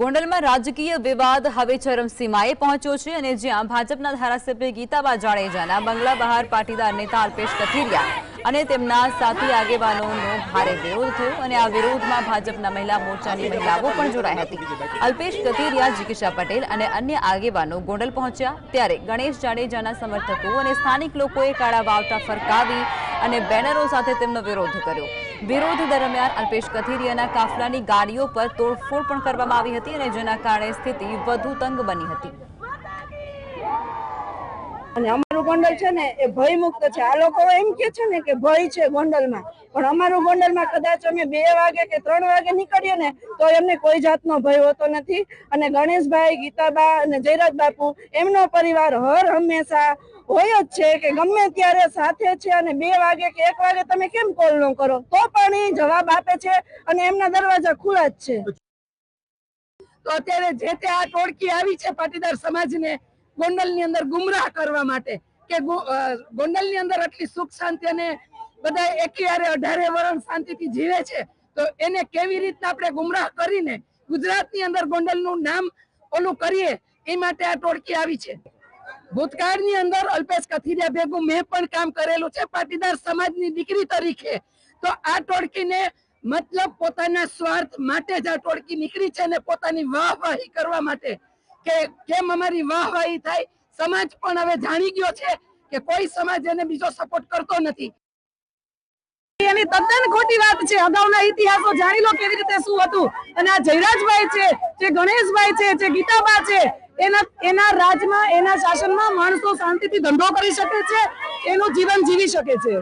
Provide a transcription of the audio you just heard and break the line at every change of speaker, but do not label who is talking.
ગોંડલમાં રાજકીય વિવાદ હવે ચરમસીમાએ પહોંચ્યો છે અને જ્યાં ભાજપના ધારાસભ્ય ગીતાબા જાડેજાના બંગલા બહાર પાટીદાર નેતા અલ્પેશ કથિરિયા અને તેમના સાથી આગેવાનોનો ભારે વિરોધ થયો અને આ વિરોધમાં ભાજપના મહિલા મોરચાની મહિલાઓ પણ જોડાઈ હતી. અલ્પેશ કથિરિયા જીકીશા પટેલ અને અન્ય આગેવાનો ગોંડલ પહોંચ્યા. ત્યારે ગણેશ જાડેજાના સમર્થકો અને સ્થાનિક લોકોએ કાળા વાવટા ફરકાવી અને બેનરો સાથે તેમનો વિરોધ કર્યો. વિરોધ દરમિયાન અલ્પેશ કથિરિયાના કાફલાની ગાડીઓ પર તોડફોડ પણ કરવામાં આવી હતી અને જેના કારણે સ્થિતિ વધુ તંગ બની હતી.
અમારું ગોંડલ છે ને, એ ભય મુક્ત છે. આ લોકો એમ કે છે ને કે ભય છે ગોંડલમાં. પણ અમારું ગોંડલમાં કદાચ અમે બે વાગે કે ત્રણ વાગે નીકળીએ ને, તો એમને કોઈ જાતનો ભય હોતો નથી. અને ગણેશભાઈ, ગીતાબા અને જયરાજ બાપુ, એમનો પરિવાર હર હંમેશા હોય જ છે કે ગમે ત્યારે સાથે છે અને બે વાગે કે એક વાગે તમે કેમ કોલ ન કરો? તો પણ એ જવાબ આપે છે અને એમના દરવાજા ખુલ્લા જ છે. તો અત્યારે જે તે આ ટોળકી આવી છે પાટીદાર સમાજને ગોંડલની અંદર ગુમરાહ કરવા માટે કે ગોંડલની અંદર આટલી સુખ શાંતિ અને બધા એකිયારે અઢારે વરણ શાંતિથી જીવે છે, તો એને કેવી રીતના આપણે ગુમરાહ કરીને ગુજરાતની અંદર ગોંડલનું નામ ઓલું કરીએ, એ માટે આ ટોળકી આવી છે. ભૂતકાળની અંદર અલ્પેશ કથિરિયા ભેગું મેં પણ કામ કરેલું છે, પાટીદાર સમાજની દીકરી તરીકે. તો આ ટોળકીને મતલબ પોતાના સ્વાર્થ માટે જ આ ટોળકી નીકળી છે ને પોતાની વાહવાહી કરવા માટે. કે કેમ અમારી વાહવાહી થાય? સમાજ પણ હવે જાણી ગયો છે કે કોઈ સમાજ એને બીજો સપોર્ટ કરતો નથી. એની તદ્દન ખોટી વાત છે. અગાઉના ઇતિહાસો જાણી લો કેવી રીતે શું હતું. અને આ જયરાજભાઈ છે, જે ગણેશભાઈ છે, જે ગીતાબા છે, એના એના રાજમાં, એના શાસનમાં માણસો શાંતિથી ધંધો કરી શકે છે, એનું જીવન જીવી શકે છે.